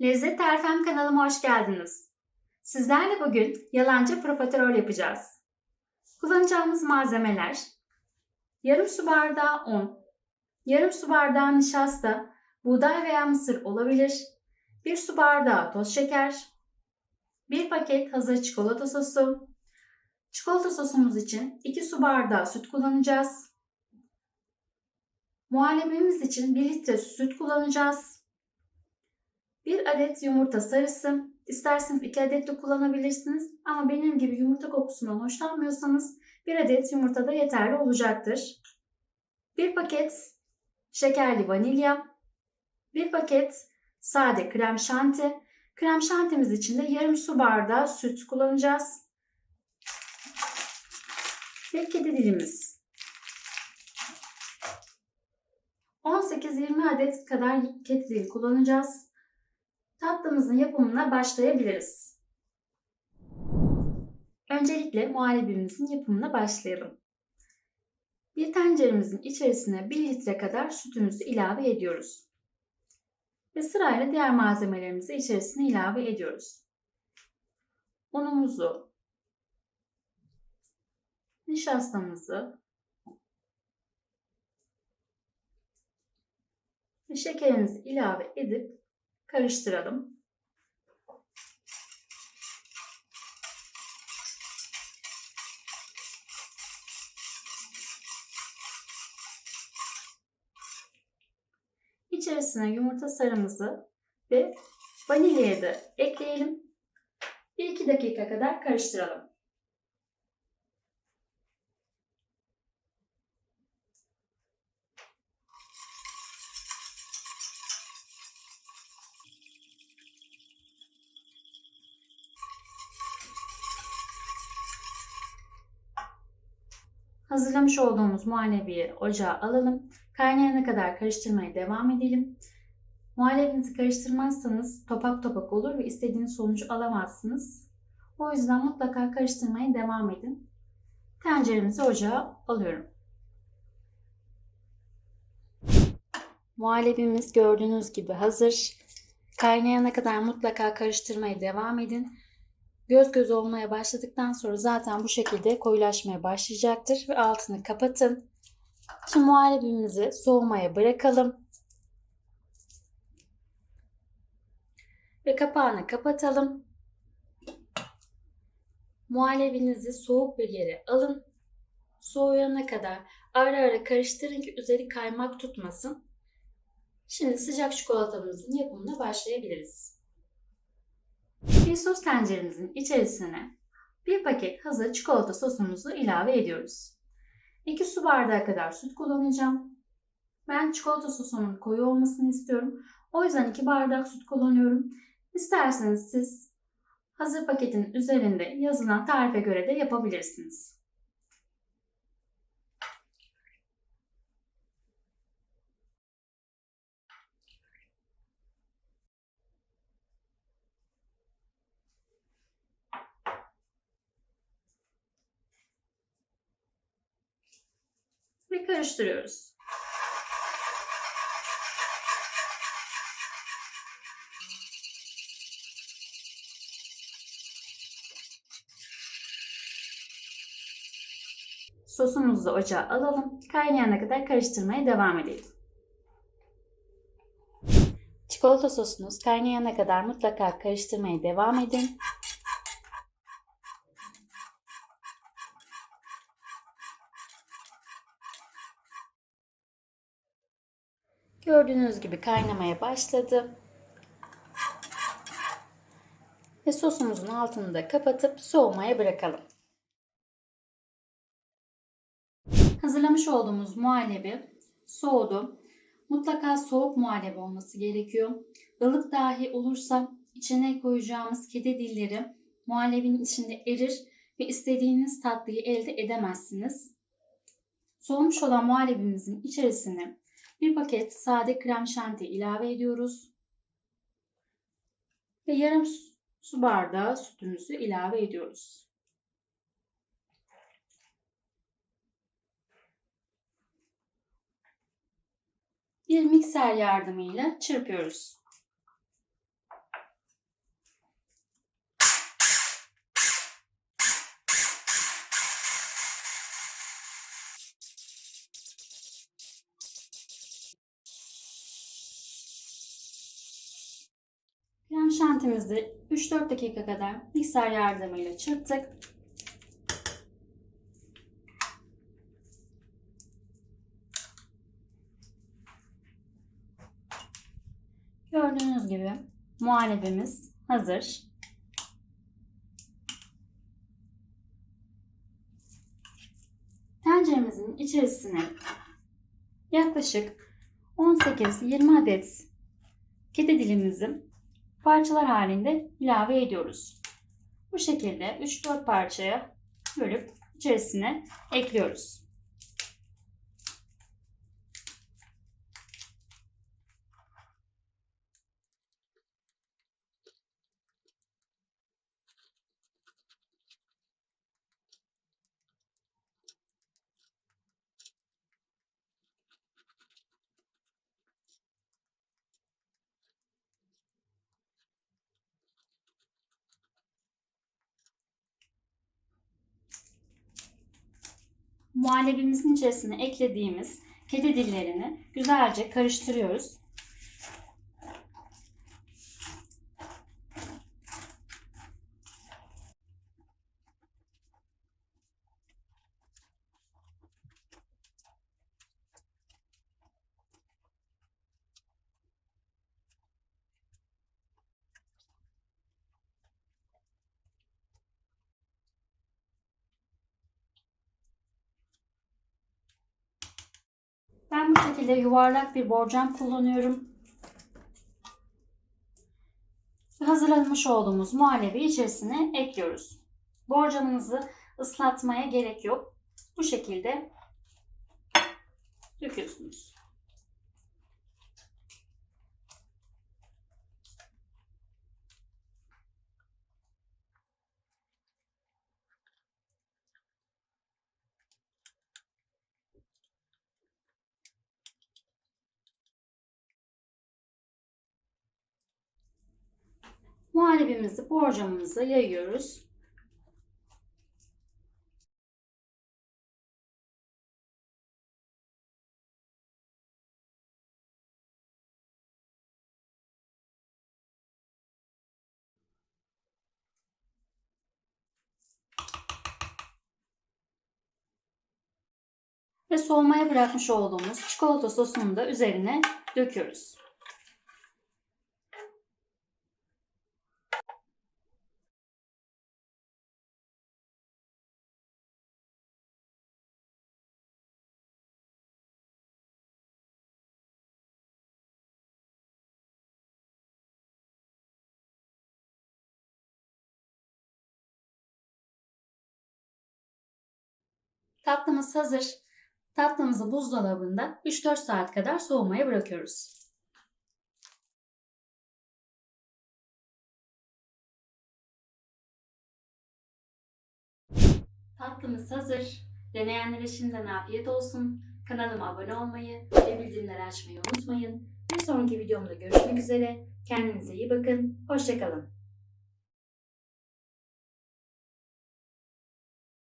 Lezzet Tarifem kanalıma hoş geldiniz. Sizlerle bugün yalancı profiterol yapacağız. Kullanacağımız malzemeler yarım su bardağı un, yarım su bardağı nişasta, buğday veya mısır olabilir, bir su bardağı toz şeker, bir paket hazır çikolata sosu, çikolata sosumuz için 2 su bardağı süt kullanacağız. Muhallebimiz için 1 litre süt kullanacağız. 1 adet yumurta sarısı. İsterseniz 2 adet de kullanabilirsiniz. Ama benim gibi yumurta kokusundan hoşlanmıyorsanız 1 adet yumurta da yeterli olacaktır. 1 paket şekerli vanilya. 1 paket sade krem şanti. Krem şantimiz için de yarım su bardağı süt kullanacağız. Ve kedi dilimiz. 18-20 adet kadar kedi dili kullanacağız tatlımızın yapımına başlayabiliriz. Öncelikle muhallebimizin yapımına başlayalım. Bir tenceremizin içerisine 1 litre kadar sütümüzü ilave ediyoruz. Ve sırayla diğer malzemelerimizi içerisine ilave ediyoruz. Unumuzu, nişastamızı ve şekerimizi ilave edip karıştıralım. İçerisine yumurta sarımızı ve vanilyayı da ekleyelim. 1-2 dakika kadar karıştıralım. Hazırlamış olduğumuz muhallebiyi ocağa alalım. Kaynayana kadar karıştırmaya devam edelim. Muhallebinizi karıştırmazsanız topak topak olur ve istediğiniz sonucu alamazsınız. O yüzden mutlaka karıştırmaya devam edin. Tenceremizi ocağa alıyorum. Muhallebimiz gördüğünüz gibi hazır. Kaynayana kadar mutlaka karıştırmaya devam edin. Göz göz olmaya başladıktan sonra zaten bu şekilde koyulaşmaya başlayacaktır ve altını kapatın. Şimdi muhallebimizi soğumaya bırakalım. Ve kapağını kapatalım. Muhallebinizi soğuk bir yere alın. Soğuyana kadar ara ara karıştırın ki üzeri kaymak tutmasın. Şimdi sıcak çikolatamızın yapımına başlayabiliriz. Bir sos tenceremizin içerisine bir paket hazır çikolata sosumuzu ilave ediyoruz. 2 su bardağı kadar süt kullanacağım. Ben çikolata sosumun koyu olmasını istiyorum. O yüzden 2 bardak süt kullanıyorum. İsterseniz siz hazır paketin üzerinde yazılan tarife göre de yapabilirsiniz. Ve karıştırıyoruz. Sosumuzu ocağa alalım. Kaynayana kadar karıştırmaya devam edelim. Çikolata sosunuz kaynayana kadar mutlaka karıştırmaya devam edin. Gördüğünüz gibi kaynamaya başladı. Ve sosumuzun altını da kapatıp soğumaya bırakalım. Hazırlamış olduğumuz muhallebi soğudu. Mutlaka soğuk muhallebi olması gerekiyor. Ilık dahi olursa içine koyacağımız kedi dilleri muhallebinin içinde erir ve istediğiniz tatlıyı elde edemezsiniz. Soğumuş olan muhallebimizin içerisine bir paket sade krem şanti ilave ediyoruz. Ve yarım su- bardağı sütümüzü ilave ediyoruz. Bir mikser yardımıyla çırpıyoruz. Krem şantimizi 3-4 dakika kadar mikser yardımıyla çırptık. Gördüğünüz gibi muhallebimiz hazır. Tenceremizin içerisine yaklaşık 18-20 adet kete dilimizi parçalar halinde ilave ediyoruz. Bu şekilde 3-4 parçaya bölüp içerisine ekliyoruz. Muhallebimizin içerisine eklediğimiz kedi dillerini güzelce karıştırıyoruz. Ben bu şekilde yuvarlak bir borcam kullanıyorum. Hazırlamış olduğumuz muhallebi içerisine ekliyoruz. Borcamınızı ıslatmaya gerek yok. Bu şekilde döküyorsunuz. Muhallebimizi borcamımıza yayıyoruz. Ve soğumaya bırakmış olduğumuz çikolata sosunu da üzerine döküyoruz. Tatlımız hazır. Tatlımızı buzdolabında 3-4 saat kadar soğumaya bırakıyoruz. Tatlımız hazır. Deneyenlere şimdiden afiyet olsun. Kanalıma abone olmayı ve bildirimleri açmayı unutmayın. Bir sonraki videomda görüşmek üzere. Kendinize iyi bakın. Hoşçakalın.